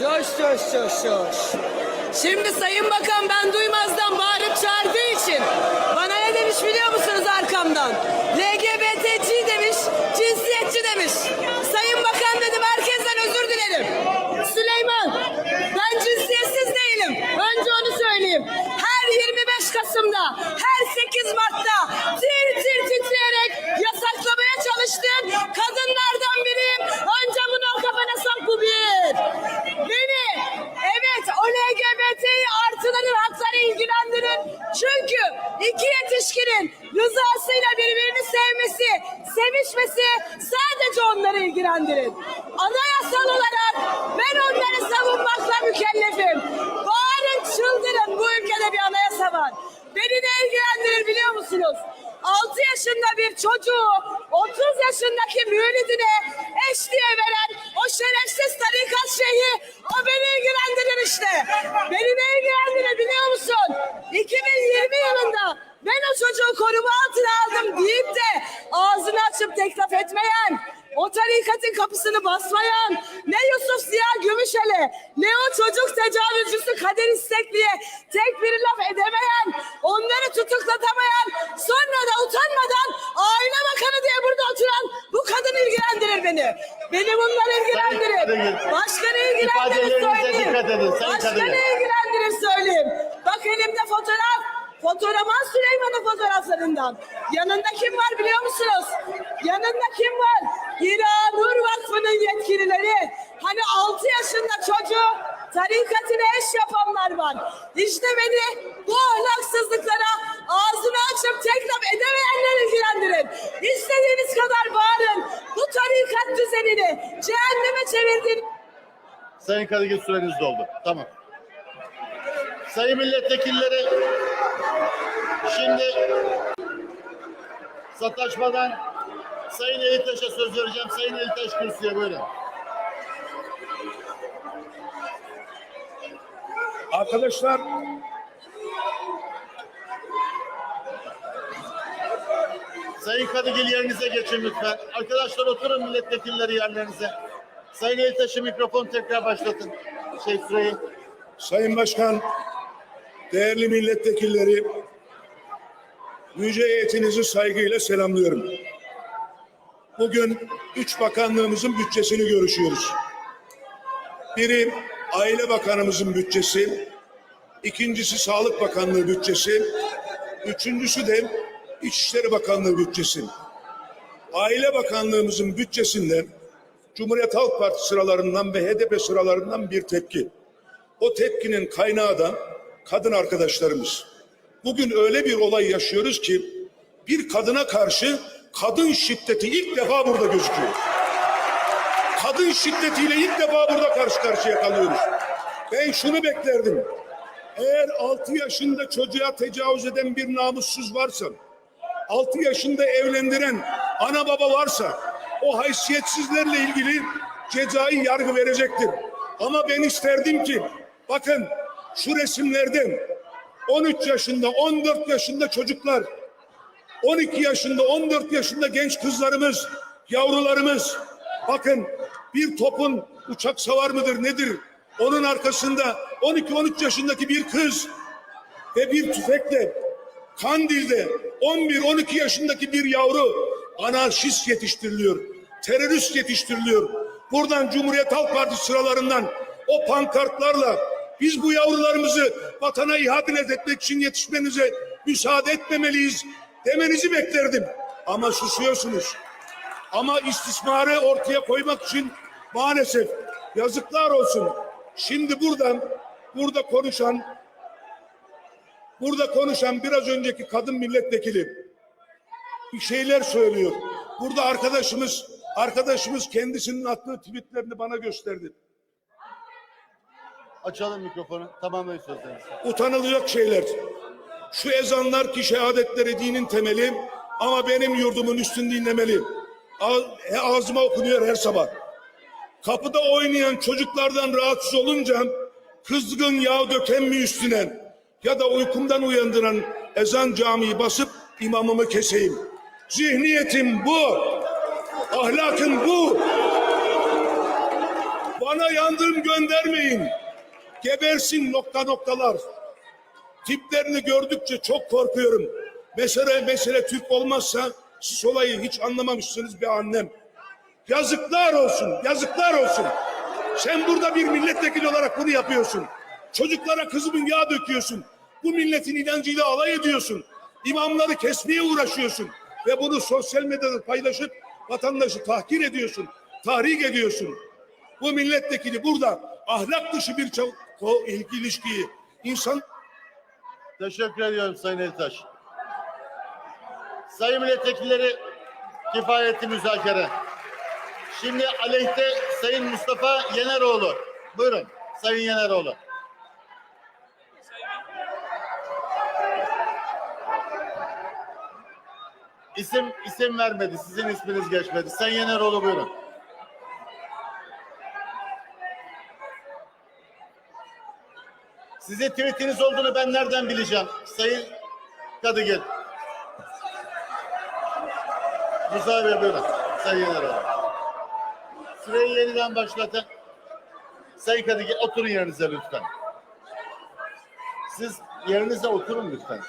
Coş coş coş coş. Şimdi Sayın Bakan ben duymazdan bağırıp çağırdığı için bana ne demiş biliyor musunuz arkamdan? LGBTC demiş, cinsiyetçi iki yetişkinin rızasıyla birbirini sevmesi, sevişmesi sadece onları ilgilendirir. Anayasal olarak ben onları savunmakla mükellefim. Bağırın çıldırın bu ülkede bir anayasa var. Beni ne ilgilendirir biliyor musunuz? 6 yaşında bir çocuğu 30 yaşındaki müridine eş diye veren o şerefsiz tarikat şeyhi o beni ilgilendirir işte. Beni ne ilgilendirir biliyor musun? 2020 yılında ben o çocuğu koruma altına aldım deyip de ağzını açıp teklif etmeyen, o tarikatın kapısını basmayan, ne Yusuf Ziya Gümüşeli, ne o çocuk tecavüzcüsü Kadir İstekli'ye tek bir laf edemeyen, onları tutuklatamayan, sonra da utanmadan aile bakanı diye burada oturan bu kadın ilgilendirir beni. Beni bunlar ilgilendirir. Başka ne ilgilendirir İfadelerinize dikkat edin, Sayın Başka Kadir. ne ilgilendirir fotoğraf. Fotoğrafan Süleyman'ın fotoğraflarından. Yanında kim var biliyor musunuz? Yanında kim var? İra Nur Vakfı'nın yetkilileri. Hani 6 yaşında çocuğu tarikatine eş yapanlar var. İşte beni bu ahlaksızlıklara ağzını açıp teklif edemeyenler ilgilendirin. İstediğiniz kadar bağırın. Bu tarikat düzenini cehenneme çevirdin. Sayın Kadıgil süreniz doldu. Tamam. Sayın milletvekilleri şimdi sataşmadan Sayın Elitaş'a söz vereceğim. Sayın Elitaş kürsüye buyurun. Arkadaşlar Sayın Kadıgil yerinize geçin lütfen. Arkadaşlar oturun milletvekilleri yerlerinize. Sayın Elitaş'ı mikrofon tekrar başlatın. Şey süreyi. Sayın Başkan, değerli milletvekilleri, yüce heyetinizi saygıyla selamlıyorum. Bugün üç bakanlığımızın bütçesini görüşüyoruz. Biri Aile Bakanımızın bütçesi, ikincisi Sağlık Bakanlığı bütçesi, üçüncüsü de İçişleri Bakanlığı bütçesi. Aile Bakanlığımızın bütçesinden Cumhuriyet Halk Partisi sıralarından ve HDP sıralarından bir tepki. O tepkinin kaynağı da kadın arkadaşlarımız. Bugün öyle bir olay yaşıyoruz ki bir kadına karşı kadın şiddeti ilk defa burada gözüküyor. Kadın şiddetiyle ilk defa burada karşı karşıya kalıyoruz. Ben şunu beklerdim. Eğer 6 yaşında çocuğa tecavüz eden bir namussuz varsa, 6 yaşında evlendiren ana baba varsa o haysiyetsizlerle ilgili cezai yargı verecektir. Ama ben isterdim ki bakın şu resimlerden 13 yaşında 14 yaşında çocuklar 12 yaşında 14 yaşında genç kızlarımız yavrularımız bakın bir topun uçak savar mıdır nedir onun arkasında 12-13 yaşındaki bir kız ve bir tüfekle Kandil'de 11-12 yaşındaki bir yavru anarşist yetiştiriliyor. Terörist yetiştiriliyor. Buradan Cumhuriyet Halk Partisi sıralarından o pankartlarla biz bu yavrularımızı vatana ihanet etmek için yetişmenize müsaade etmemeliyiz demenizi beklerdim. Ama susuyorsunuz. Ama istismarı ortaya koymak için maalesef yazıklar olsun. Şimdi buradan burada konuşan Burada konuşan biraz önceki kadın milletvekili bir şeyler söylüyor. Burada arkadaşımız arkadaşımız kendisinin attığı tweetlerini bana gösterdi. Açalım mikrofonu. Tamamlayın sözlerinizi. Utanılacak şeyler. Şu ezanlar ki şehadetleri dinin temeli ama benim yurdumun üstün dinlemeli. Ağzıma okunuyor her sabah. Kapıda oynayan çocuklardan rahatsız olunca kızgın yağ döken mi üstüne ya da uykumdan uyandıran ezan camiyi basıp imamımı keseyim. Zihniyetim bu. Ahlakım bu. Bana yandım göndermeyin. Gebersin nokta noktalar. Tiplerini gördükçe çok korkuyorum. Mesele mesele Türk olmazsa siz olayı hiç anlamamışsınız be annem. Yazıklar olsun, yazıklar olsun. Sen burada bir milletvekili olarak bunu yapıyorsun. Çocuklara kızımın yağ döküyorsun. Bu milletin inancıyla alay ediyorsun. İmamları kesmeye uğraşıyorsun. Ve bunu sosyal medyada paylaşıp vatandaşı tahkir ediyorsun. Tahrik ediyorsun. Bu milletvekili burada ahlak dışı bir o ilişkiyi insan Teşekkür ediyorum Sayın Elitaş. Sayın milletvekilleri kifayeti müzakere. Şimdi aleyhte Sayın Mustafa Yeneroğlu. Buyurun Sayın Yeneroğlu. İsim isim vermedi. Sizin isminiz geçmedi. Sayın Yeneroğlu buyurun. Size tweetiniz olduğunu ben nereden bileceğim? Sayın Kadıgil. Musa Bey buyurun. Sayın Yeneroğlu. Süreyi yeniden başlatın. Sayın Kadıgil oturun yerinize lütfen. Siz yerinize oturun lütfen.